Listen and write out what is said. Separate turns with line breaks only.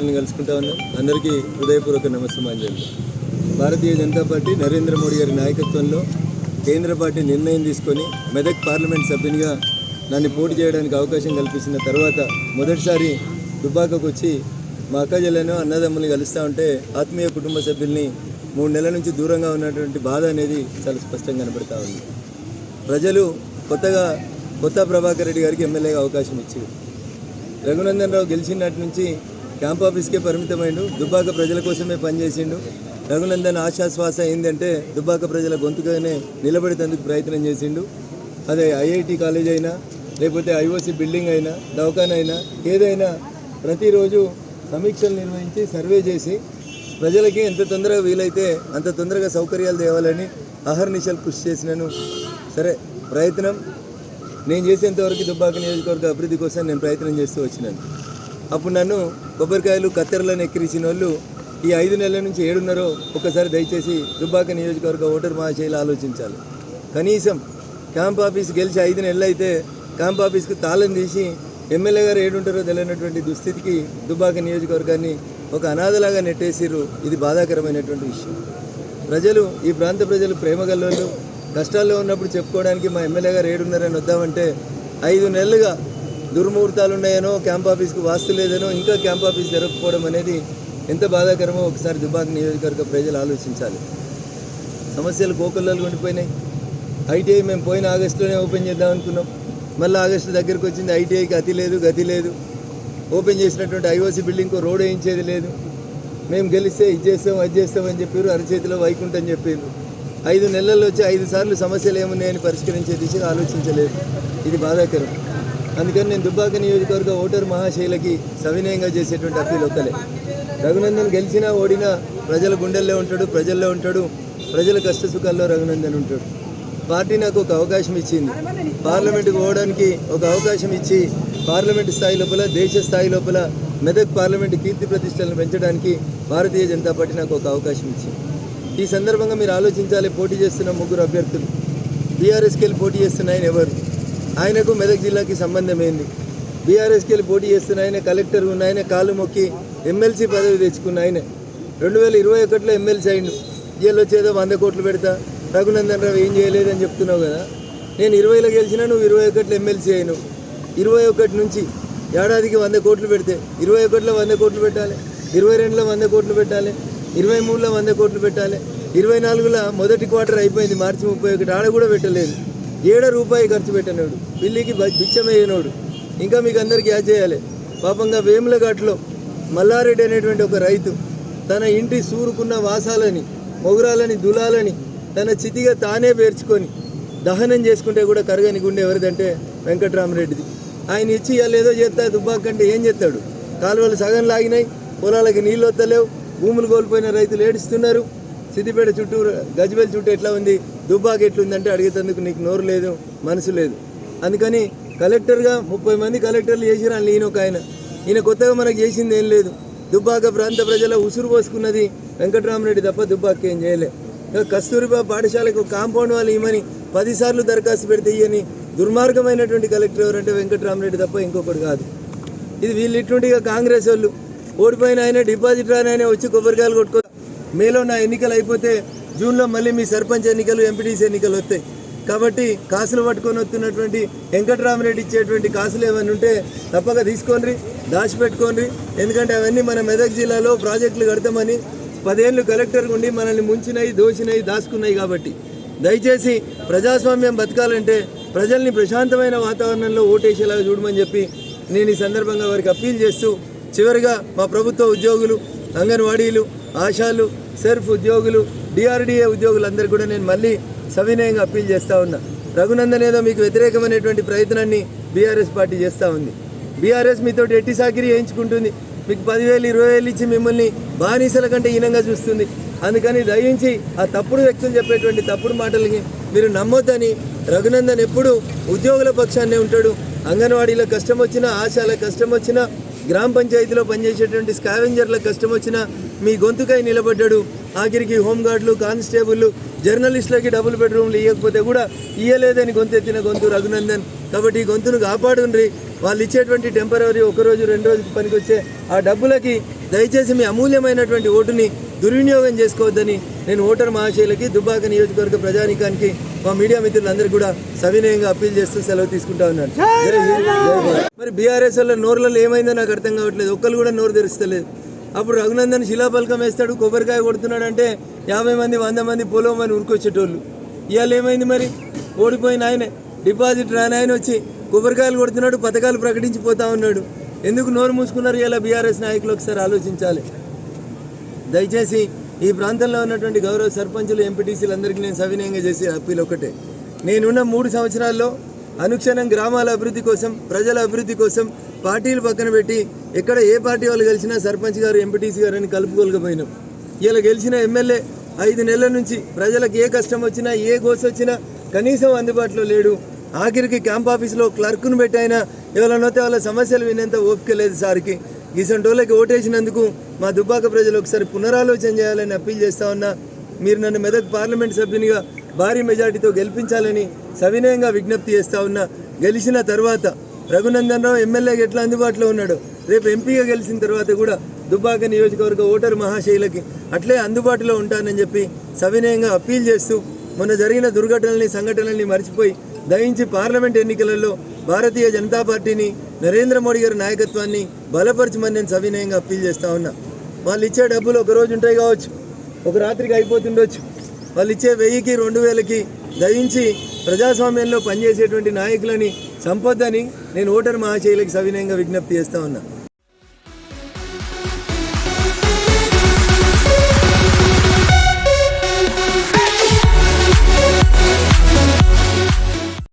మిత్రులను కలుసుకుంటా ఉన్నాం. అందరికీ హృదయపూర్వక నమస్సమాంజలి. భారతీయ జనతా పార్టీ నరేంద్ర మోడీ గారి నాయకత్వంలో కేంద్ర పార్టీ నిర్ణయం తీసుకొని మెదక్ పార్లమెంట్ సభ్యునిగా నన్ను పోటీ చేయడానికి అవకాశం కల్పించిన తర్వాత మొదటిసారి దుబ్బాకకు వచ్చి మా అక్క అన్నదమ్ములు కలుస్తూ ఉంటే ఆత్మీయ కుటుంబ సభ్యుల్ని మూడు నెలల నుంచి దూరంగా ఉన్నటువంటి బాధ అనేది చాలా స్పష్టంగా కనబడతా ఉంది. ప్రజలు కొత్తగా కొత్త ప్రభాకర్ రెడ్డి గారికి ఎమ్మెల్యేగా అవకాశం ఇచ్చారు. రఘునందన్ రావు గెలిచినటి నుంచి క్యాంప్ ఆఫీస్కే పరిమితమైండు. దుబ్బాక ప్రజల కోసమే పనిచేసిండు. రఘునందన్ ఆశాశ్వాస ఏంటంటే దుబ్బాక ప్రజల గొంతుగానే నిలబడేందుకు ప్రయత్నం చేసిండు. అదే ఐఐటి కాలేజ్ అయినా లేకపోతే ఐఓసి బిల్డింగ్ అయినా దవాఖాన అయినా ఏదైనా ప్రతిరోజు సమీక్షలు నిర్వహించి సర్వే చేసి ప్రజలకి ఎంత తొందరగా వీలైతే అంత తొందరగా సౌకర్యాలు తేవాలని అహర్నిశలు కృషి చేసినాను. సరే ప్రయత్నం. నేను చేసేంతవరకు దుబ్బాక నియోజకవర్గ అభివృద్ధి కోసం నేను ప్రయత్నం చేస్తూ వచ్చినాను. అప్పుడు నన్ను కొబ్బరికాయలు కత్తెరలను ఎక్కిరించిన వాళ్ళు ఈ ఐదు నెలల నుంచి ఏడున్నరో ఒకసారి దయచేసి దుబ్బాక నియోజకవర్గ ఓటర్ మహాశైలు ఆలోచించాలి. కనీసం క్యాంప్ ఆఫీస్ గెలిచి ఐదు నెలలు అయితే క్యాంప్ ఆఫీస్కి తాళం తీసి ఎమ్మెల్యే గారు ఏడుంటారో తెలియనటువంటి దుస్థితికి దుబ్బాక నియోజకవర్గాన్ని ఒక అనాథలాగా నెట్టేసిర్రు. ఇది బాధాకరమైనటువంటి విషయం. ప్రజలు ఈ ప్రాంత ప్రజలు ప్రేమగల్లోళ్ళు కష్టాల్లో ఉన్నప్పుడు చెప్పుకోవడానికి మా ఎమ్మెల్యే గారు ఏడున్నరని వద్దామంటే ఐదు నెలలుగా దుర్ముహూర్తాలు ఉన్నాయనో క్యాంప్ ఆఫీస్కి వాస్తు లేదనో ఇంకా క్యాంప్ ఆఫీస్ జరగకపోవడం అనేది ఎంత బాధాకరమో ఒకసారి దుబాక్ నియోజకవర్గ ప్రజలు ఆలోచించాలి. సమస్యలు కోకొల్లలు ఉండిపోయినాయి. ఐటీఐ మేము పోయిన ఆగస్టులోనే ఓపెన్ చేద్దాం అనుకున్నాం. మళ్ళీ ఆగస్టు దగ్గరికి వచ్చింది ఐటీఐకి అతి లేదు గతి లేదు. ఓపెన్ చేసినటువంటి ఐఓసీ బిల్డింగ్కు రోడ్ వేయించేది లేదు. మేము గెలిస్తే ఇది చేస్తాం అది చేస్తాం అని చెప్పారు అరచేతిలో వైకుంఠం చెప్పారు. ఐదు నెలల్లో వచ్చి ఐదు సార్లు సమస్యలు ఏమున్నాయని పరిష్కరించే దిశగా ఆలోచించలేదు. ఇది బాధాకరం. అందుకని నేను దుబ్బాక నియోజకవర్గ ఓటర్ మహాశైలకి సవినయంగా చేసేటువంటి అప్పీల్ ఒక్కలే. రఘునందన్ గెలిచినా ఓడినా ప్రజల గుండెల్లో ఉంటాడు ప్రజల్లో ఉంటాడు ప్రజల కష్టసుఖాల్లో రఘునందన్ ఉంటాడు. పార్టీ నాకు ఒక అవకాశం ఇచ్చింది. పార్లమెంటుకు పోవడానికి ఒక అవకాశం ఇచ్చి పార్లమెంటు స్థాయి లోపల దేశ స్థాయి లోపల మెదక్ పార్లమెంటు కీర్తి ప్రతిష్టలను పెంచడానికి భారతీయ జనతా పార్టీ నాకు ఒక అవకాశం ఇచ్చింది. ఈ సందర్భంగా మీరు ఆలోచించాలి పోటీ చేస్తున్న ముగ్గురు అభ్యర్థులు. బీఆర్ఎస్కి వెళ్ళి పోటీ చేస్తున్న ఆయన ఎవరు? ఆయనకు మెదక్ జిల్లాకి సంబంధం ఏంది బీఆర్ఎస్కి వెళ్ళి పోటీ చేస్తున్న ఆయన కలెక్టర్ ఉన్న ఆయన కాలు మొక్కి ఎమ్మెల్సీ పదవి తెచ్చుకున్న ఆయన. రెండు వేల ఇరవై ఒకటిలో ఎమ్మెల్సీ అయిండు. జైలు వచ్చేదో వంద కోట్లు పెడతా. రఘునందన్ రావు ఏం చేయలేదని చెప్తున్నావు కదా? నేను ఇరవైలో గెలిచినా నువ్వు ఇరవై ఒకటిలో ఎమ్మెల్సీ అయినవు. ఇరవై ఒకటి నుంచి ఏడాదికి వంద కోట్లు పెడితే ఇరవై ఒకటిలో వంద కోట్లు పెట్టాలి. ఇరవై రెండులో వంద కోట్లు పెట్టాలి. ఇరవై మూడులో వంద కోట్లు పెట్టాలి. ఇరవై నాలుగులో మొదటి క్వార్టర్ అయిపోయింది మార్చి ముప్పై ఒకటి. ఆడ కూడా పెట్టలేదు. ఏడ రూపాయి ఖర్చు పెట్టినోడు? పిల్లికి బ- బిచ్చమయ్యేనోడు. ఇంకా మీకు అందరికీ యాద్ చేయాలి. పాపంగా వేములఘాట్లో మల్లారెడ్డి అనేటువంటి ఒక రైతు తన ఇంటి సూరుకున్న వాసాలని మొగురాలని దులాలని తన చితిగా తానే పేర్చుకొని దహనం చేసుకుంటే కూడా కరగని గుండె ఎవరిదంటే వెంకట్రామరెడ్డిది. ఆయన ఇచ్చి ఇవాళ ఏదో చేస్తా దుబ్బాకంటే ఏం చేస్తాడు? కాలువలు సగం లాగినాయి పొలాలకి నీళ్ళు వస్తలేవు భూములు కోల్పోయిన రైతులు ఏడుస్తున్నారు. సిద్దిపేట చుట్టూ గజ్వేల్ చుట్టూ ఎట్లా ఉంది? దుబ్బాకి ఎట్లుందంటే అడిగేందుకు నీకు నోరు లేదు మనసు లేదు. అందుకని కలెక్టర్గా ముప్పై మంది కలెక్టర్లు చేసిరు వాళ్ళు ఈయన ఒక ఆయన. ఈయన కొత్తగా మనకు చేసింది ఏం లేదు. దుబ్బాక ప్రాంత ప్రజల ఉసురు పోసుకున్నది వెంకటరామరెడ్డి తప్ప దుబ్బాక ఏం చేయలే. కస్తూరిబా పాఠశాలకు కాంపౌండ్ వాళ్ళు ఇవ్వని పదిసార్లు దరఖాస్తు పెడితే ఇయ్యని దుర్మార్గమైనటువంటి కలెక్టర్ ఎవరంటే వెంకటరామరెడ్డి తప్ప ఇంకొకటి కాదు. ఇది వీళ్ళు ఇటువంటిగా కాంగ్రెస్ వాళ్ళు. ఓడిపోయిన ఆయన డిపాజిట్ రాని ఆయన వచ్చి కొబ్బరికాయలు కొట్టుకో మేలో నా ఎన్నికలు అయిపోతే జూన్లో మళ్ళీ మీ సర్పంచ్ ఎన్నికలు ఎంపీటీసీ ఎన్నికలు వస్తాయి. కాబట్టి కాసులు పట్టుకొని వస్తున్నటువంటి వెంకటరామరెడ్డి ఇచ్చేటువంటి కాసులు ఏమైనా ఉంటే తప్పక తీసుకోండి దాచిపెట్టుకోండి. ఎందుకంటే అవన్నీ మన మెదక్ జిల్లాలో ప్రాజెక్టులు కడతామని పదేళ్ళు కలెక్టర్ ఉండి మనల్ని ముంచినాయి దోచినాయి దాచుకున్నాయి కాబట్టి. దయచేసి ప్రజాస్వామ్యం బతకాలంటే ప్రజల్ని ప్రశాంతమైన వాతావరణంలో ఓటేసేలాగా చూడమని చెప్పి నేను ఈ సందర్భంగా వారికి అప్పీల్ చేస్తూ చివరిగా మా ప్రభుత్వ ఉద్యోగులు అంగన్వాడీలు ఆశాలు సెర్ఫ్ ఉద్యోగులు డిఆర్డీఏ ఉద్యోగులందరికీ కూడా నేను మళ్ళీ సవినయంగా అప్పీల్ చేస్తూ ఉన్నా. రఘునందన్ ఏదో మీకు వ్యతిరేకమైనటువంటి ప్రయత్నాన్ని బీఆర్ఎస్ పార్టీ చేస్తూ ఉంది. బీఆర్ఎస్ మీతో ఎట్టి సాకిరి వేయించుకుంటుంది మీకు పదివేలు ఇరవై వేలు ఇచ్చి మిమ్మల్ని బానిసల కంటే హీనంగా చూస్తుంది. అందుకని దయించి ఆ తప్పుడు వ్యక్తులు చెప్పేటువంటి తప్పుడు మాటలకి మీరు నమ్మొద్దని రఘునందన్ ఎప్పుడు ఉద్యోగుల పక్షాన్నే ఉంటాడు. అంగన్వాడీలో కష్టం వచ్చినా ఆశాల కష్టం వచ్చినా గ్రామ పంచాయతీలో పనిచేసేటువంటి స్కావెంజర్ల కష్టం వచ్చినా మీ గొంతుకై నిలబడ్డాడు. ఆఖరికి హోంగార్డులు కానిస్టేబుల్ జర్నలిస్టులకి డబుల్ బెడ్రూమ్లు ఇవ్వకపోతే కూడా ఇయ్యలేదని గొంతెత్తిన గొంతు రఘునందన్. కాబట్టి ఈ గొంతును కాపాడుండ్రి. వాళ్ళు ఇచ్చేటువంటి టెంపరీ ఒక రోజు రెండు రోజుకి పనికొచ్చే ఆ డబ్బులకి దయచేసి మీ అమూల్యమైనటువంటి ఓటుని దుర్వినియోగం చేసుకోవద్దని నేను ఓటర్ మహాశైలకి దుబ్బాక నియోజకవర్గ ప్రజానికానికి మా మీడియా మిత్రులందరికీ కూడా సవినయంగా అప్పీల్ చేస్తూ సెలవు తీసుకుంటా ఉన్నాను. మరి బీఆర్ఎస్ వల్ల నోర్లలో ఏమైందో నాకు అర్థం కావట్లేదు. ఒక్కరు కూడా నోరు తెరుస్తలేదు. అప్పుడు రఘునందన్ శిలాపలకం వేస్తాడు కొబ్బరికాయ కొడుతున్నాడు అంటే యాభై మంది వంద మంది పొలం అని ఉరికొచ్చేటోళ్ళు. ఇవాళ ఏమైంది మరి? ఓడిపోయిన ఆయనే డిపాజిట్ రాని ఆయన వచ్చి కొబ్బరికాయలు కొడుతున్నాడు పథకాలు ప్రకటించిపోతా ఉన్నాడు. ఎందుకు నోరు మూసుకున్నారు ఇలా బీఆర్ఎస్ నాయకులు ఒకసారి ఆలోచించాలి. దయచేసి ఈ ప్రాంతంలో ఉన్నటువంటి గౌరవ సర్పంచులు ఎంపీటీసీలు అందరికీ నేను సవినయంగా చేసే అప్పీల్ ఒకటే. నేనున్న మూడు సంవత్సరాల్లో అనుక్షణం గ్రామాల అభివృద్ధి కోసం ప్రజల అభివృద్ధి కోసం పార్టీలు పక్కన పెట్టి ఎక్కడ ఏ పార్టీ వాళ్ళు గెలిచినా సర్పంచ్ గారు ఎంపీటీసీ గారు అని కలుపుకోలేకపోయినాం. ఇలా గెలిచిన ఎమ్మెల్యే ఐదు నెలల నుంచి ప్రజలకు ఏ కష్టం వచ్చినా ఏ గోస వచ్చినా కనీసం అందుబాటులో లేడు. ఆఖరికి క్యాంప్ ఆఫీస్లో క్లర్క్ను పెట్టైనా ఎవరైనా వాళ్ళ సమస్యలు వినేంత ఓపిక లేదు సార్కి. గీసంటోళ్ళకి ఓటేసినందుకు మా దుబ్బాక ప్రజలు ఒకసారి పునరాలోచన చేయాలని అప్పీల్ చేస్తా ఉన్నా. మీరు నన్ను మెదక్ పార్లమెంట్ సభ్యునిగా భారీ మెజార్టీతో గెలిపించాలని సవినయంగా విజ్ఞప్తి చేస్తా ఉన్నా. గెలిచిన తర్వాత రఘునందన్ రావు ఎమ్మెల్యేగా ఎట్లా అందుబాటులో ఉన్నాడు? రేపు ఎంపీగా గెలిచిన తర్వాత కూడా దుబ్బాక నియోజకవర్గ ఓటరు మహాశైలకి అట్లే అందుబాటులో ఉంటానని చెప్పి సవినయంగా అప్పీల్ చేస్తూ మొన్న జరిగిన దుర్ఘటనల్ని సంఘటనల్ని మర్చిపోయి దయించి పార్లమెంట్ ఎన్నికలలో భారతీయ జనతా పార్టీని నరేంద్ర మోడీ గారి నాయకత్వాన్ని బలపరచమని నేను సవినయంగా అప్పీల్ చేస్తా ఉన్నా. వాళ్ళు ఇచ్చే డబ్బులు ఒక రోజు ఉంటాయి కావచ్చు ఒక రాత్రికి అయిపోతుండొచ్చు. వాళ్ళు ఇచ్చే వెయ్యికి రెండు వేలకి దయించి ప్రజాస్వామ్యంలో పనిచేసేటువంటి నాయకులని సంపదని నేను ఓటర్ మహాశైలికి సవినయంగా విజ్ఞప్తి చేస్తా ఉన్నా.